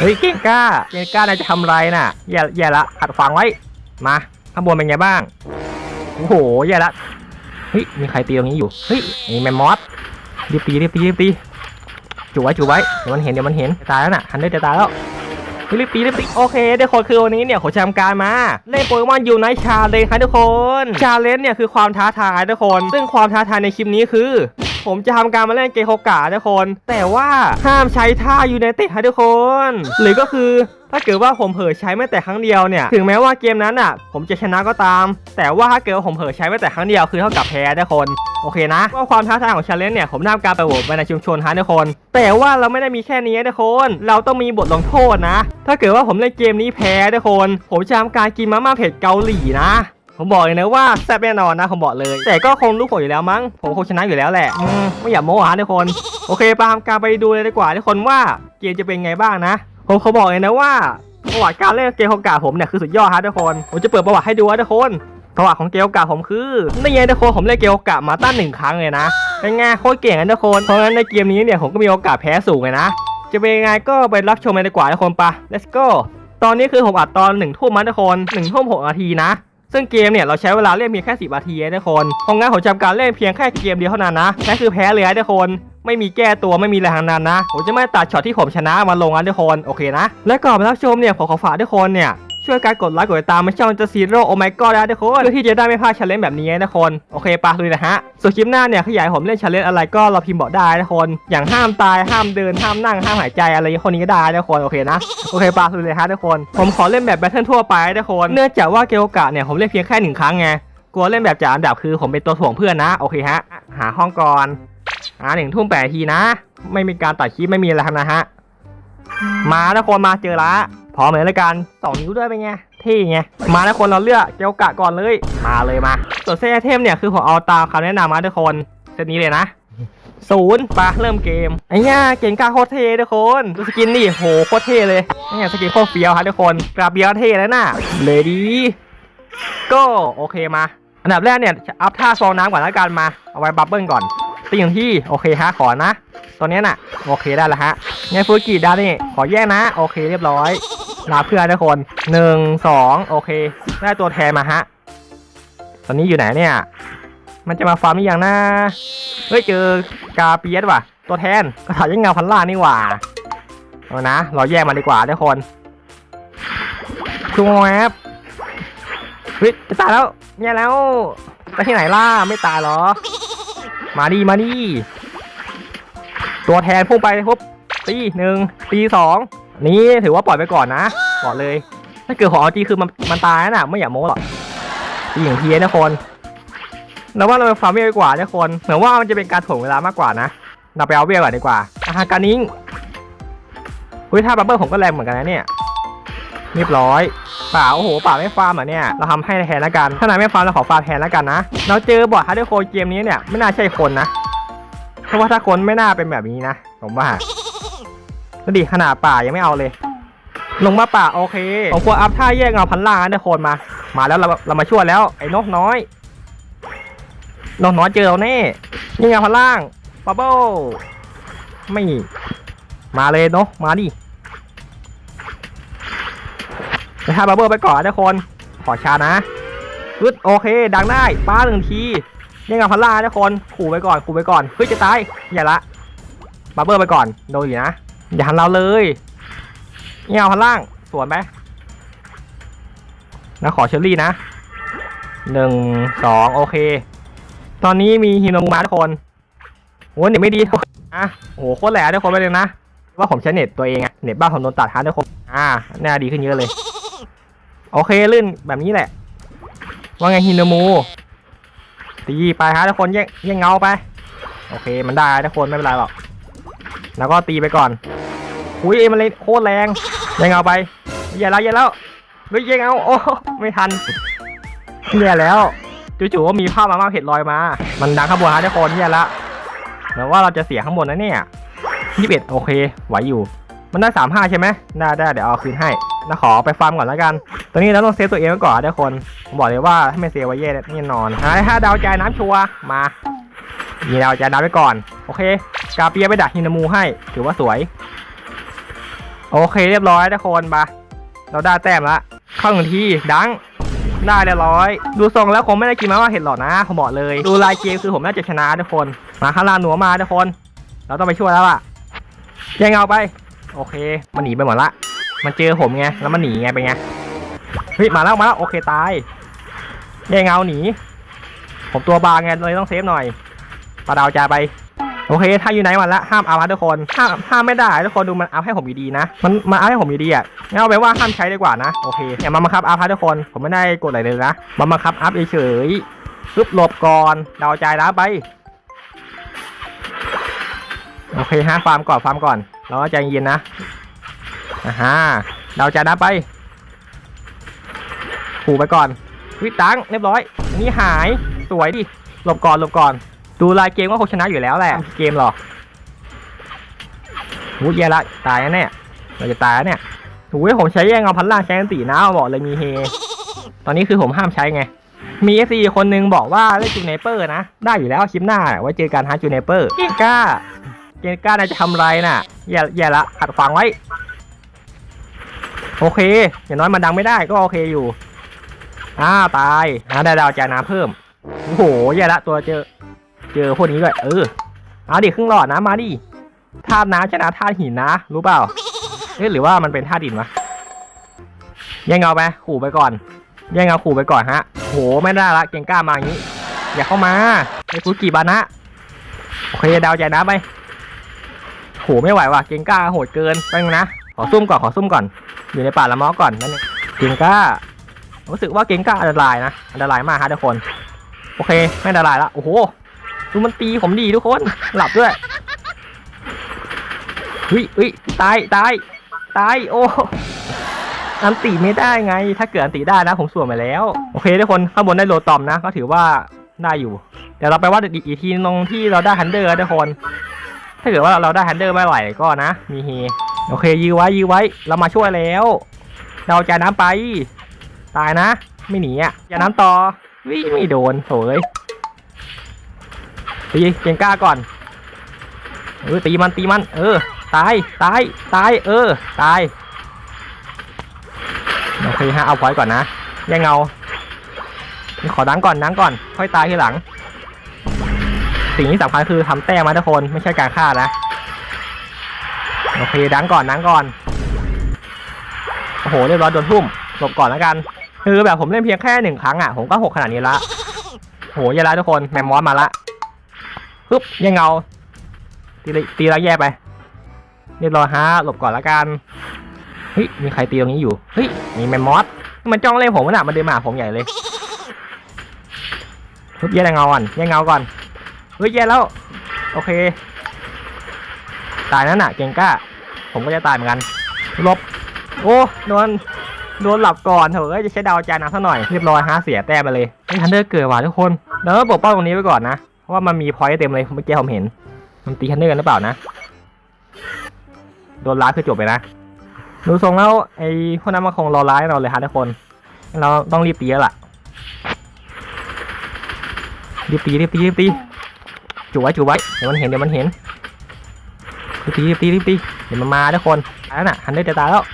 เฮ้ยเก่งกล้าเก่งกล้านายจะทำไรน่ะอย่าอย่าละขัดขวางไว้มาข้างบนเป็นไงบ้างโอ้โหอย่าละเฮ้ยมีใครตีตรงนี้อยู่เฮ้ยนี่แมมมอสรีบตีรีบตีรีบตีจุไว้จุไว้เดี๋ยวมันเห็นเดี๋ยวมันเห็นตายแล้วน่ะฮันได้จะตายแล้วรีบตีรีบตีโอเคทุกคนคือวันนี้เนี่ยผมจะทำการมา เล่นโปเกมอนยูไนชาเลนครับทุกคนชาเลนจ์เนี่ยคือความท้าทายทุกคน ซึ่งความท้าทายในคลิปนี้คือ ผมจะทำการมาเล่นเกโฮกะทุกคน แต่ว่าห้ามใช้ท่ายูไนเต็ดให้ทุกคน หรือก็คือถ้าเกิดว่าผมเผลอใช้แม้แต่ครั้งเดียวเนี่ย ถึงแม้ว่าเกมนั้นอะ ผมจะชนะก็ตาม แต่ว่าถ้าเกิดว่าผมเผลอใช้แม้แต่ครั้งเดียวคือเท่ากับแพ้ทุกคนโอเคนะว่าความท้าทายของชาเลนจ์เนี่ยผมทำการไปโหวตไปในชุมชนฮะทุกคน แต่ว่าเราไม่ได้มีแค่นี้ทุกคน เราต้องมีบทลงโทษนะ ถ้าเกิดว่าผมเล่นเกมนี้แพ้ทุกคน ผมจะทำการกินมาม่าเผ็ดเกาหลีนะ ผมบอกเลยนะว่าแซ่บแน่นอนนะผมบอกเลย แต่ก็คงรู้ผลอยู่แล้วมั้งผมคงชนะอยู่แล้วแหละมไม่อยากโม้ฮะทุกคนโอเคตามการไปดูเลยดีกว่าทุกคนว่าเกมจะเป็นไงบ้างนะ ผมเขาบอกเลยนะว่าประวัติการเล่นเกมโอกาผมเนี่ยคือสุดยอดฮะทุกคนผมจะเปิดประวัติให้ดูฮะทุกคนประวัติของเกมโอกาผมคือนี่ไงทุกคนผมเล่นเกมโอกามาตั้งหนึ่งครั้งเลยนะเป็นไงโคตรเก่งนะทุกคนเพราะงั้นในเกมนี้เนี่ยผมก็มีโอกาสแพ้สูงเลยนะจะเป็นยังไงก็ไปรับชมเลยดีกว่าทุกคนปะ let's go ตอนนี้คือผมอัดตอนหนึ่งทุ่มนะทุกคนหนึ่งทุ่มหกนาทีนะ ซึ่งเกมเนี่ยเราใช้เวลาเล่นเพียงแค่สิบนาทีนะทุกคนเพราะงั้นผมจำการเล่นเพียงแค่เกมเดียวเท่านั้นนะนั่นคือแพ้เลยนะทุกคนไม่มีแก้ตัวไม่มีอะไรทางนั้นนะ ผมจะไม่ตัดช็อตที่ผมชนะมาลงนะทุกคนโอเคนะ และก่อนไปรับชมเนี่ยผมขอฝากทุกคนเนี่ย ช่วยการกดไลค์กดติดตามมาช่องจะซีโร่โอไมก้นะทุกคนเพื่อที่จะได้ไม่พลาดชาเลนจ์แบบนี้นะคนโอเคปะเลยนะฮะส่วนคลิปหน้าเนี่ยขยายผมเล่นชาเลนจ์อะไรก็เราพิมพ์บอกได้นะทุกคนอย่างห้ามตายห้ามเดินห้ามนั่งห้ามหายใจอะไรคนนี้ก็ได้นะทุกคนโอเคนะโอเคปะเลยฮะทุกคนผมขอเล่นแบบแบทเทิลทั่วไปนะทุกคนเนื่องจากว่าเกลกะเนี่ยผมเล่นเพียงแค่หนึ่งครั้งไงกลัวเล่นแบบจ่าอันดับคือผมเป็นตัวถ่วงเพื่อนนะโอเคฮะหาห้องก่อนอ่าหนึ่งทุ่มแปดทีนะ ไม่มีการตัดคลิปไม่มีอะไรนะฮะมาทุกคนมาเจอละ พร้อมเลยละกันสองนิ้วด้วยเป็นไงเท่ไงมาทุกคนเราเลือกเกลกะก่อนเลยมาเลยมา ส่วนเซตไอเทมเนี่ยคือผมเอาตามคำแนะนำมาทุกคนเซตนี้เลยนะศูนย์ปะเริ่มเกมไอ้เนี่ยเก่งกาโคตรเท่ทุกคนดูสกินดิโหโคตรเท่เลยนี่สกินโคตรเฟี้ยวครับทุกคนกราบเบียร์เท่แล้วน่ะเลยดีก็โอเคมา อันดับแรกเนี่ยอัพท่าฟองน้ำก่อนแล้วกันมาเอาไว้บับเบิ้ลก่อนตีอย่างที่โอเคฮะขอนะ ตอนนี้น่ะ โอเคได้แล้วฮะเนี่ยฟูกิดานี่ขอแยกนะ โอเคเรียบร้อย ลาเพื่อนทุกคนหนึ่งสองโอเค ได้ตัวแทนมาฮะ ตอนนี้อยู่ไหนเนี่ย มันจะมาฟาร์มหรือยังนะเฮ้ยเจอกาเปียสว่ะ ตัวแทนกระถางยังเงาพันล่านี่หว่าเอานะเราแยกมาดีกว่าทุกคนชูแอปเฮ้ยจะตายแล้วเนี่ยแล้วไปที่ไหนล่ะไม่ตายหรอ มาดีมาดีตัวแทนพุ่งไปปุ๊บตีหนึ่งตีสอง นี่ถือว่าปล่อยไปก่อนนะบอกเลย ถ้าเกิดของเอาจีคือมันมันตายน่ะ ไม่อยากโม้หรอกตีอย่างเทียนะคนแล้วว่าเราไปฟาร์มเวลดีกว่านะคนเหมือนว่ามันจะเป็นการถ่วงเวลามากกว่านะเราไปเอาเวลก่อนดีกว่าอาหารการนิ้งอุ้ยถ้าบับเบิ้ลผมก็แรงเหมือนกันนะเนี่ยเรียบร้อยป่าโอ้โหป่าไม่ฟาร์มอะเนี่ยเราทำให้แทนแล้วกัน ถ้านายไม่ฟาร์มเราขอฟาร์มแทนแล้วกันนะเราเจอบอทฮาร์ดโคเกมนี้เนี่ยไม่น่าใช่คนนะเพราะว่าถ้าคนไม่น่าเป็นแบบนี้นะผมว่า แล้วดิขนาดป่ายังไม่เอาเลย ลงมาป่าโอเคผมควอัพท่าแยกเงาพันล่างนะทุกคนมา มาแล้วเราเรามาช่วยแล้ว ไอ้นกน้อยนกน้อยเจอเราแน่นี่เงาพันล่างบับเบิ้ลไม่มาเลยเนาะมาดินะฮะบับเบิ้ลไปก่อนทุกคนขอชานะปึ๊ดโอเค ดังได้ป้าหนึ่งทียังกับพัลล่าทุกคนขู่ไปก่อนขู่ไปก่อนเฮ้ยจะตายอย่าละบับเบิ้ลไปก่อนโดนอยู่นะ อย่าหันเราเลยยังาพัลล่างสวนไปนะขอเชอรี่นะหนึ่งสองโอเค ตอนนี้มีฮิโนมุมาทุกคนโอ้เน็ตไม่ดีนอะโอ้โหโคตรแหลกทุกคนไปเลยนะ ว่าผมใช้เน็ตตัวเองอะเน็ตบ้านผมโดนตัดฮาร์ดทุกคนอ่าน่าดีขึ้นเยอะเลย โอเคลื่นแบบนี้แหละ ว่าไงฮินโนมูตีไปฮะทุกคนแย่งแย่งเงาไป โอเคมันได้ทุกคนไม่เป็นไรหรอกแล้วก็ตีไปก่อน อุ้ยมันเลยโคตรแรงย่งเงาไปอย่าแล้วอย่าแล้วเฮ้ยย่งเงาโอ้ไม่ทันแย่แล้วจู่ๆก็มีภาพมาม่าเผ็ดลอยมา มันดังข้างบนฮะทุกคนแย่ละเหมือนว่าเราจะเสียข้างบนนะเนี่ยยี่สิบเอ็ดโอเคไหวอยู่ มันได้สามห้าใช่ไหมได้ได้เดี๋ยวเอาคืนให้นะขอไปฟาร์มก่อนแล้วกัน ตอนนี้เราต้องเซฟตัวเองไว้ก่อนทุกคนผมบอกเลยว่าถ้าไม่เซฟไว้แย่แน่นอนอ่าถ้าดาวใจน้ำชัวมามีดาวใจน้ำไว้ก่อน โอเค กาเปียไปดักฮินามูให้ ถือว่าสวย โอเคเรียบร้อยทุกคนมาเราได้แต้มละเข้าหนึ่งที่ดังได้เรียบร้อย ดูทรงแล้วคงไม่ได้กินมาว่าเห็ดหรอกนะผมบอกเลย ดูลายเกมคือผมน่าจะชนะทุกคนมาข้างล่างหนัวมาทุกคน เราต้องไปช่วยแล้วล่ะแย่งเอาไป โอเค มันหนีไปหมดละ มันเจอผมไงแล้วมันหนีไงเป็นไงเฮ้ยมาแล้วมาแล้วโอเคตายแย่งเอาหนี ผมตัวบางไงเลยต้องเซฟหน่อยปลาดาวจาไป โอเค ถ้าอยู่ไหนมันละห้ามเอาฮะทุกคนห้ามห้ามไม่ได้ทุกคนดูมันเอาให้ผมอยู่ดีนะ มันมาเอาให้ผมอยู่ดีอะงั้นเอาไปนว่าห้ามใช้ดีกว่านะโอเคอย่ามาบังคับอัพทุกคนผมไม่ได้กดอะไรเลยนะมาบังคับอัพเฉยๆปึ๊บหลบก่อนดาวใจนะไปโอเคฮะฟาร์มก่อนฟาร์มก่อนเราใจเย็นนะอ่าฮะดาวใจนะไปขู่ไปก่อนวิตังเรียบร้อยนี่หายสวยดิหลบก่อนหลบก่อน ดูลายเกมก็คงชนะอยู่แล้วแหละ เกมหรอหูยแย่ละตายแน่เราจะตายแล้วเนี่ยหูยผมใช้แย่งเอาพันล่างใช้อันตีนะบอกเลยมีเฮ ตอนนี้คือผมห้ามใช้ไง มีเอซีคนนึงบอกว่าเล่นจูเนเปอร์นะ ได้อยู่แล้วคลิปหน้าไว้เจอกันฮะจูเนเปอร์เกก้าเกก้าน่าจะทำไรน่ะอย่าอย่าละขัดขวางไว้ โอเค อย่างน้อยมันดังไม่ได้ก็โอเคอยู่อ้าตายอ่าได้ดาวจาน้ำเพิ่ม โอ้โหแย่ละตัวเจอ เจอพวกนี้ด้วย เออ เอาดิครึ่งหลอดนะมาดิธาตุน้ำชนะธาตุหินนะ รู้เปล่าเอ๊ะหรือว่ามันเป็นธาตุดินวะแย่งเอาไปขู่ไปก่อนแย่งเอาขู่ไปก่อนฮะโหไม่ได้ละเก่งกล้ามาอย่างนี้ อย่าเข้ามาไอ้กูกี่บานะโอเคดาวใจนะไปโหไม่ไหวว่ะเก่งกล้าโหดเกินไปนึงนะขอซุ่มก่อนขอซุ่มก่อน อยู่ในป่าละมอก่อนนั่นเองเก่งกล้ารู้สึกว่าเก่งกล้าอันตรายนะอันตรายมากฮะทุกคน โอเค ไม่อันตรายละโอ้โห ดูมันตีผมดีทุกคน หลับด้วยเฮ้ยเฮ้ยตายตายตายโอ้อันตีไม่ได้ไง ถ้าเกิดอันตีได้นะ ผมสวมไปแล้ว โอเคทุกคนข้างบนได้โลตอมนะ ก็ถือว่าได้อยู่ เดี๋ยวเราไปว่าอีกอีกทีตรงที่เราได้ฮันเดอร์ทุกคน ถ้าเกิดว่าเราได้ฮันเดอร์ไม่ไหวก็นะ มีเฮโอเค ยื้อไว้ยื้อไว้เรามาช่วยแล้ว เราจะน้ำไป ตายนะ ไม่หนีอะอย่าน้ำต่อวิไม่โดนโถย ตีเกียงกล้าก่อนเออตีมันตีมัน เออตายตายตายเออตายโอเคฮะเอาพอยก่อนนะแย่งเงาขอดังก่อนดังก่อน ค่อยตายทีหลัง สิ่งที่สำคัญคือทำแต้มมาทุกคนไม่ใช่การฆ่านะโอเคดังก่อนดังก่อนโอ้โหเรียบร้อยโดนทุ่มหลบก่อนแล้วกันคือแบบผมเล่นเพียงแค่หนึ่งครั้งอะผมก็หกขนาดนี้ละโหแย่ละทุกคนแมมมอสมาละ ปึ๊บย่งเงา ตีเลยตีแล้วแย่ไปเรียบร้อยฮะหลบก่อนล้วกันเฮ้ยมีใครตีตรงนี้อยู่เฮ้ยมีแมมมอสมันจ้องเล่นผมน่ะมันเดินมาหาผมใหญ่เลยปึ๊บแย่เงาก่อนแย่เงาก่อนเฮ้ยแย่แล้ว โอเค ตายนั่นน่ะ เก่งกล้า ผมก็จะตายเหมือนกันลบโอ้โดนโดนหลับก่อนเถอะจะใช้ดาวจานน้ำซะหน่อยเรียบร้อยฮะเสียแต้มไปเลยไอ้ทันเดอร์เกิดว่ะทุกคน แล้วก็ปกป้องตรงนี้ไว้ก่อนนะ เพราะว่ามันมีพอยต์เต็มเลยเมื่อกี้ผมเห็น มันตีทันเดอร์กันหรือเปล่านะ โดนล้าคือจบไปนะ ดูทรงแล้วไอ้พวกนั้นมันคงรอร้ายเราเลยฮะทุกคน เราต้องรีบตีแล้วล่ะ รีบตีรีบตีรีบตีจุไว้จุไว้ เดี๋ยวมันเห็นเดี๋ยวมันเห็นรีบตีรีบตีรีบตี เดี๋ยวมันมาทุกคนตายแล้วน่ะฮันเดอร์จะตายแล้ว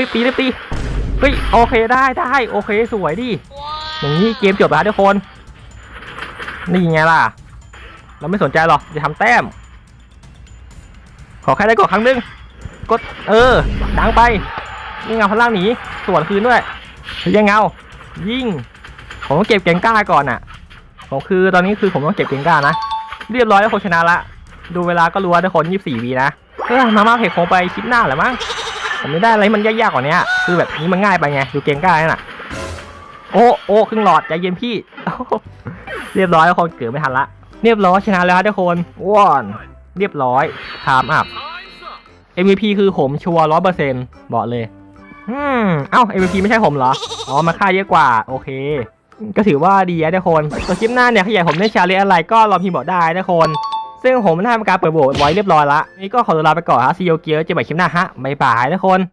รีบตีรีบตี เฮ้ยโอเคได้ได้โอเคสวยดิอย่างนี้เกมจบแล้วทุกคน นี่ไงล่ะ เราไม่สนใจหรอกจะทำแต้ม ขอแค่ได้กดครั้งหนึง กด เออ ดังไปยิงเงาพลังหนีสวนคืนด้วยยังเงา ยิงผมต้องเก็บเก่งกล้าก่อนอะ ผมคือตอนนี้คือผมต้องเก็บเก่งกล้านะ เรียบร้อยแล้วคนชนะละ ดูเวลาก็รู้ว่าทุกคน24วีนะเออมามาเพจคงไปคลิปหน้าแหละมั้ง ผมไม่ได้อะไรมันยากๆกว่านี้คือแบบนี้มันง่ายไปไง ดูเก่งกล้านั่นน่ะ โอ้โอ้ครึ่งหลอดใจเย็นพี่ เรียบร้อยแล้วคนเกิดไม่ทันละ เรียบร้อยชนะแล้วทุกคนว้อนเรียบร้อยทามอัพ MVP คือผมชัวร์ร้อยเปอร์เซ็นต์บอกเลยอืมเอ้า MVP ไม่ใช่ผมเหรอ อ๋อ มาค่าเยอะกว่า โอเค ก็ถือว่าดีนะทุกคนตัวคลิปหน้าเนี่ยถ้าอยากให้ผมได้ชาเลนจ์อะไรก็ลองพิมพ์บอกได้นะทุกคน ซึ่งผมได้ทำการเปิดโหวตไว้เรียบร้อยละนี่ก็ขอตัวลาไปก่อนฮะซีโอเกียร์เจอกันใหม่คลิปหน้าฮะบ๊ายบายทุกคน